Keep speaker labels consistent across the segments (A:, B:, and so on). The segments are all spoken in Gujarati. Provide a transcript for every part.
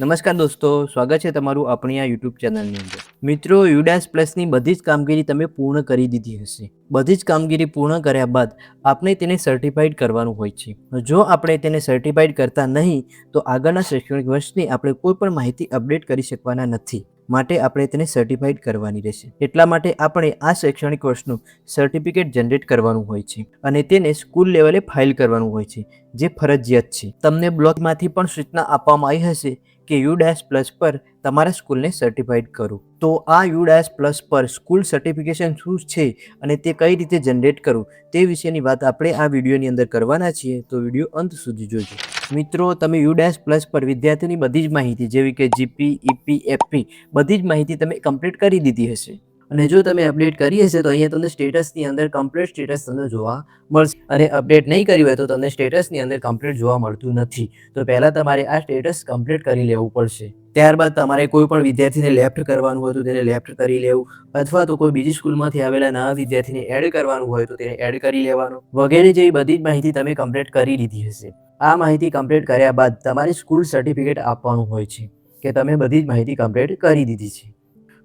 A: નમસ્કાર દોસ્તો સ્વાગત છે તમારું આપણી આ યુટ્યુબ ચેનલની અંદર. મિત્રો યુડાસ પ્લસની બધી જ કામગીરી તમે પૂર્ણ કરી દીધી હશે. બધી જ કામગીરી પૂર્ણ કર્યા બાદ આપણે તેને સર્ટિફાઈડ કરવાનું હોય છે. જો આપણે તેને સર્ટિફાઈડ કરતા નહીં તો આગળના શૈક્ષણિક વર્ષની આપણે કોઈ પણ માહિતી અપડેટ કરી શકવાના નથી. માટે આપણે તેને સર્ટિફાઈડ કરવાની રહેશે. એટલા માટે આપણે આ શૈક્ષણિક વર્ષનું સર્ટિફિકેટ જનરેટ કરવાનું હોય છે અને તેને સ્કૂલ લેવલે ફાઇલ કરવાનું હોય છે જે ફરજિયાત છે. તમને બ્લોગમાંથી પણ સૂચના આપવામાં આવી હશે કે યુ ડેશ પ્લસ પર તમારા સ્કૂલને સર્ટિફાઈડ કરો. તો આ યુ ડેશ પ્લસ પર સ્કૂલ સર્ટિફિકેશન શું છે અને તે કઈ રીતે જનરેટ કરવું, તે વિશેની વાત આપણે આ વિડીયોની અંદર કરવાના છીએ. તો વીડિયો અંત સુધી જોજો. મિત્રો, તમે યુ ડેશ પ્લસ પર વિદ્યાર્થીની બધી જ માહિતી, જેવી કે જીપી ઈપી એફપી બધી જ માહિતી તમે કમ્પ્લીટ કરી દીધી હશે. અને જો તમે અપડેટ કરી હશે તો અહીંયા તમને સ્ટેટસની અંદર કમ્પ્લીટ સ્ટેટસ તમને જોવા મળશે. અને અપડેટ નહીં કર્યું હોય તો તમને સ્ટેટસની અંદર કમ્પ્લીટ જોવા મળતું નથી. તો પહેલાં તમારે આ સ્ટેટસ કમ્પ્લીટ કરી લેવું પડશે. ત્યારબાદ તમારે કોઈ પણ વિદ્યાર્થીને લેફ્ટ કરવાનું હોય તો તેને લેફ્ટ કરી લેવું. અથવા તો કોઈ બીજી સ્કૂલમાંથી આવેલા નવા વિદ્યાર્થીને એડ કરવાનું હોય તો તેને એડ કરી લેવાનું. વગેરે જેવી બધી જ માહિતી તમે કમ્પ્લીટ કરી દીધી હશે. આ માહિતી કમ્પ્લીટ કર્યા બાદ તમારે સ્કૂલ સર્ટિફિકેટ આપવાનું હોય છે. કે તમે બધી જ માહિતી કમ્પ્લીટ કરી દીધી છે.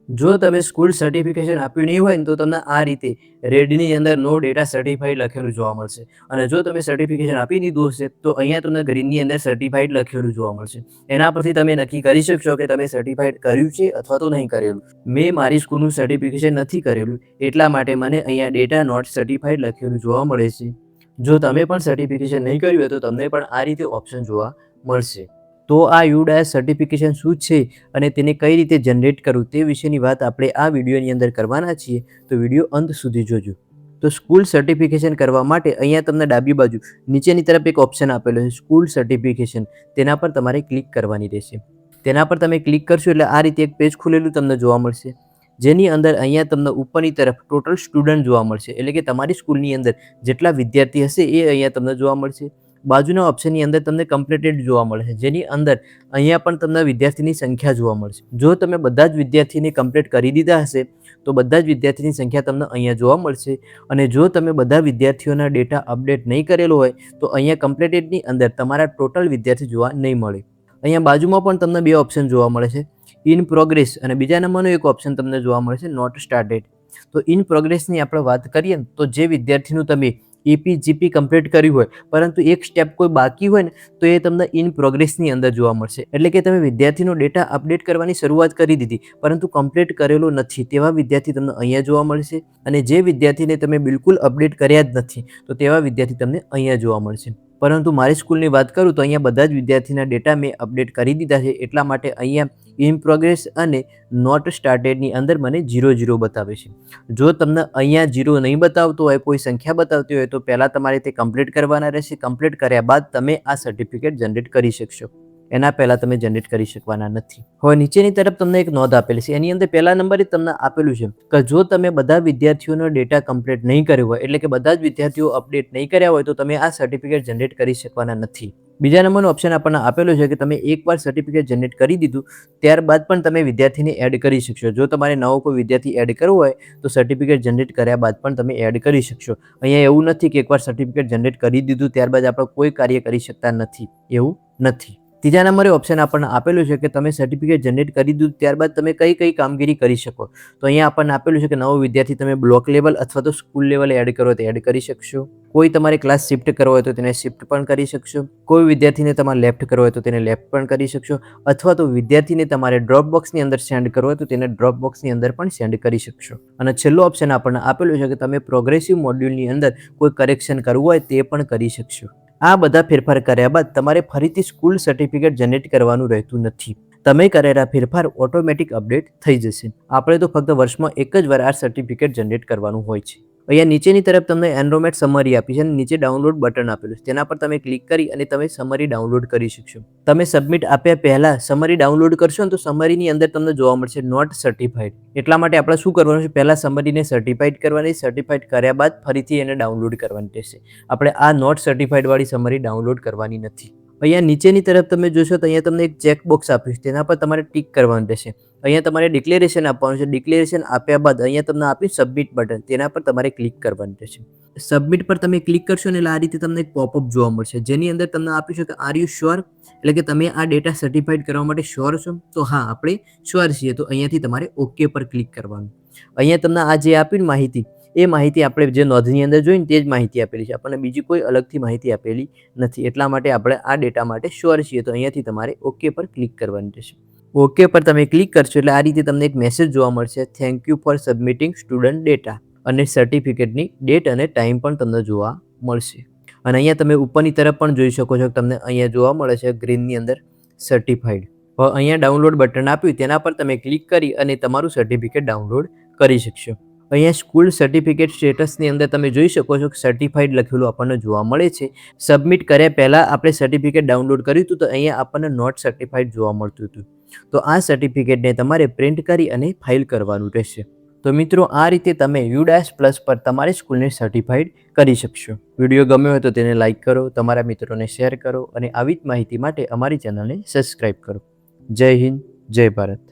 A: જો તમે સ્કૂલ સર્ટિફિકેશન આપ્યું નહીં હોય ને તો તમને આ રીતે રેડની અંદર નો ડેટા સર્ટિફાઈડ લખેલું જોવા મળશે. અને જો તમે સર્ટિફિકેશન આપી દીધું હશે, તો અહીંયા તમને ગ્રીનની અંદર સર્ટિફાઈડ લખેલું જોવા મળશે. એના પરથી તમે નક્કી કરી શકશો કે તમે સર્ટિફાઈડ કર્યું છે અથવા તો નહીં કરેલું. મેં મારી સ્કૂલનું સર્ટિફિકેશન નથી કરેલું, એટલા માટે મને અહીંયા ડેટા નોટ સર્ટિફાઈડ લખેલું જોવા મળે છે. જો તમે પણ સર્ટિફિકેશન નહીં કર્યું હોય તો તમને પણ આ રીતે ઓપ્શન જોવા મળશે. તો આ યુડાયસ સર્ટિફિકેશન શું છે અને તેને કઈ રીતે જનરેટ કરવું તે વિશેની વાત આપણે આ વિડીયોની અંદર કરવાના છીએ. તો વીડિયો અંત સુધી જોજો. તો સ્કૂલ સર્ટિફિકેશન કરવા માટે અહીંયા તમને ડાબી બાજુ નીચેની તરફ એક ઓપ્શન આપેલો છે સ્કૂલ સર્ટિફિકેશન તેના પર તમારે ક્લિક કરવાની રહેશે. તેના પર તમે ક્લિક કરશો એટલે આ રીતે એક પેજ ખુલેલું તમને જોવા મળશે. જેની અંદર અહીંયા તમને ઉપરની તરફ ટોટલ સ્ટુડન્ટ જોવા મળશે. એટલે કે તમારી સ્કૂલની અંદર જેટલા વિદ્યાર્થી હશે એ અહીંયા તમને જોવા મળશે. બાજુના ઓપ્શનની અંદર તમને કમ્પ્લીટેડ જોવા મળશે. જેની અંદર અહીંયા પણ તમને વિદ્યાર્થીની સંખ્યા જોવા મળશે. જો તમે બધા જ વિદ્યાર્થીને કમ્પ્લીટ કરી દીધા હશે, તો બધા જ વિદ્યાર્થીની સંખ્યા તમને અહીંયા જોવા મળશે. અને જો તમે બધા વિદ્યાર્થીઓના ડેટા અપડેટ નહીં કરેલો હોય, તો અહીંયા કમ્પ્લીટેડની અંદર તમારા ટોટલ વિદ્યાર્થી જોવા નહીં મળે. અહીંયા બાજુમાં પણ તમને બે ઓપ્શન જોવા મળે છે ઇન પ્રોગ્રેસ અને બીજા નંબરનો એક ઓપ્શન તમને જોવા મળે છે નોટ સ્ટાર્ટેડ તો ઇન પ્રોગ્રેસની આપણે વાત કરીએ તો જે વિદ્યાર્થીનું તમે એપી જીપી કમ્પ્લીટ કર્યું હોય, પરંતુ એક સ્ટેપ કોઈ બાકી હોય ને, તો એ તમને ઇન પ્રોગ્રેસની અંદર જોવા મળશે. એટલે કે તમે વિદ્યાર્થીનો ડેટા અપડેટ કરવાની શરૂઆત કરી દીધી, પરંતુ કમ્પ્લીટ કરેલો નથી, તેવા વિદ્યાર્થી તમને અહીંયા જોવા મળશે. અને જે વિદ્યાર્થીને તમે બિલકુલ અપડેટ કર્યા જ નથી, તો તેવા વિદ્યાર્થી તમને અહીંયા જોવા મળશે. પરંતુ મારી સ્કૂલની વાત કરું તો અહીંયા બધા જ વિદ્યાર્થીના ડેટા મેં અપડેટ કરી દીધા છે, એટલા માટે અહીંયા ઇન પ્રોગ્રેસ અને નોટ સ્ટાર્ટેડની અંદર મને જીરો જીરો બતાવે છે. જો તમને અહીંયા જીરો નહીં બતાવતો હોય, કોઈ સંખ્યા બતાવતી હોય, તો પહેલાં તમારે તે કમ્પ્લીટ કરવાના રહેશે. કમ્પ્લીટ કર્યા બાદ તમે આ સર્ટિફિકેટ જનરેટ કરી શકશો. એના પહેલાં તમે જનરેટ કરી શકવાના નથી. હવે નીચેની તરફ તમને એક નોંધ આપેલી છે. એની અંદર પહેલા નંબરે તમને આપેલું છે કે જો તમે બધા વિદ્યાર્થીઓનો ડેટા કમ્પ્લીટ નહીં કર્યો હોય, એટલે કે બધા જ વિદ્યાર્થીઓ અપડેટ નહીં કર્યા હોય, તો તમે આ સર્ટિફિકેટ જનરેટ કરી શકવાના નથી. બીજા નંબરનો ઓપ્શન આપણને આપેલો છે કે તમે એકવાર સર્ટિફિકેટ જનરેટ કરી દીધું, ત્યારબાદ પણ તમે વિદ્યાર્થીને એડ કરી શકશો. જો તમારે નવો કોઈ વિદ્યાર્થી એડ કરવો હોય, તો સર્ટિફિકેટ જનરેટ કર્યા બાદ પણ તમે એડ કરી શકશો. અહીંયા એવું નથી કે એકવાર સર્ટિફિકેટ જનરેટ કરી દીધું, ત્યારબાદ આપણે કોઈ કાર્ય કરી શકતા નથી. એવું નથી. ત્રીજા નંબરે ઓપ્શન આપણને આપેલું છે કે તમે સર્ટિફિકેટ જનરેટ કરી દીધું, ત્યારબાદ તમે કઈ કઈ કામગીરી કરી શકો. તો અહીંયા આપણને આપેલું છે કે નવો વિદ્યાર્થી તમે બ્લોક લેવલ અથવા તો સ્કૂલ લેવલે એડ કરો તો એડ કરી શકશો. કોઈ તમારે ક્લાસ શિફ્ટ કરવો હોય તો તેને શિફ્ટ પણ કરી શકશો. કોઈ વિદ્યાર્થીને તમારે લેફ્ટ કરવો હોય તો તેને લેફ્ટ પણ કરી શકશો. અથવા તો વિદ્યાર્થીને તમારે ડ્રોપ બોક્સની અંદર સેન્ડ કરવો હોય તો તેને ડ્રોપ બોક્સની અંદર પણ સેન્ડ કરી શકશો. અને છેલ્લો ઓપ્શન આપણને આપેલું છે કે તમે પ્રોગ્રેસિવ મોડ્યુલની અંદર કોઈ કરેક્શન કરવું હોય તે પણ કરી શકશો. આ બધા ફેરફાર કર્યા બાદ તમારે ફરીથી સ્કૂલ સર્ટિફિકેટ જનરેટ કરવાનું રહેતું નથી. તમે કરેલા ફેરફાર ઓટોમેટિક અપડેટ થઈ જશે. આપણે તો ફક્ત વર્ષમાં એક જ વાર આ સર્ટિફિકેટ જનરેટ કરવાનું હોય છે. અહીંયા નીચેની તરફ તમને એન્ડ્રોમેટ સમરી આપી છે અને નીચે ડાઉનલોડ બટન આપેલું છે. તેના પર તમે ક્લિક કરી અને તમે સમરી ડાઉનલોડ કરી શકશો. તમે સબમિટ આપ્યા પહેલાં સમરી ડાઉનલોડ કરશો ને તો સમરીની અંદર તમને જોવા મળશે નોટ સર્ટિફાઈડ એટલા માટે આપણે શું કરવાનું છે? પહેલાં સમરીને સર્ટિફાઈડ કરવાની સર્ટિફાઈડ કર્યા બાદ ફરીથી એને ડાઉનલોડ કરવાની રહેશે. આપણે આ નોટ સર્ટિફાઈડવાળી સમરી ડાઉનલોડ કરવાની નથી. અહીંયા નીચેની તરફ તમે જોશો તો અહીંયા તમને એક ચેક બોક્સ આપ્યું છે. તેના પર તમારે ટિક કરવાનું રહેશે. અહીંયા તમારે ડિક્લેરેશન આપવાનું છે. ડિક્લેરેશન આપ્યા બાદ અહીંયા તમને આપ્યું સબમિટ બટન. તેના પર તમારે ક્લિક કરવાનું રહેશે. સબમિટ પર તમે ક્લિક કરશો ને એટલે આ રીતે તમને એક પોપઅપ જોવા મળશે. જેની અંદર તમને આપ્યું છે કે આર યુ શ્યોર એટલે કે, તમે આ ડેટા સર્ટિફાઈડ કરવા માટે શ્યોર છો? તો હા, આપણે શ્યોર છીએ. તો અહીંયાથી તમારે ઓકે પર ક્લિક કરવાનું. અહીંયા તમને આ જે આપ્યું માહિતી એ માહિતી આપણે જે નોંધની અંદર જોઈને તે જ માહિતી આપેલી છે. આપણને બીજી કોઈ અલગથી માહિતી આપેલી નથી. એટલા માટે આપણે આ ડેટા માટે શ્યોર છીએ. તો અહીંયાથી તમારે ઓકે પર ક્લિક કરવાની રહેશે. ઓકે પર તમે ક્લિક કરશો એટલે આ રીતે તમને એક મેસેજ જોવા મળશે. Thank you for submitting student data અને સર્ટિફિકેટની ડેટ અને ટાઈમ પણ તમને જોવા મળશે. અને અહીંયા તમે ઉપરની તરફ પણ જોઈ શકો છો તમને અહીંયા જોવા મળે છે ગ્રીનની અંદર સર્ટિફાઈડ અહીંયા ડાઉનલોડ બટન આપ્યું. તેના પર તમે ક્લિક કરી અને તમારું સર્ટિફિકેટ ડાઉનલોડ કરી શકશો. અહીંયા સ્કૂલ સર્ટિફિકેટ સ્ટેટસની અંદર તમે જોઈ શકો છો કે સર્ટિફાઈડ લખેલું આપણને જોવા મળે છે. સબમિટ કર્યા પહેલાં આપણે સર્ટિફિકેટ ડાઉનલોડ કર્યું હતું તો અહીંયા આપણને નોટ સર્ટિફાઈડ જોવા મળતું હતું. તો આ સર્ટિફિકેટને તમારે પ્રિન્ટ કરી અને ફાઇલ કરવાનું રહેશે. તો મિત્રો આ રીતે તમે યુડાસ પ્લસ પર તમારી સ્કૂલને સર્ટિફાઈડ કરી શકશો. વીડિયો ગમ્યો હોય તો તેને લાઇક કરો, તમારા મિત્રોને શેર કરો અને આવી જ માહિતી માટે અમારી ચેનલને સબસ્ક્રાઈબ કરો. જય હિન્દ, જય ભારત.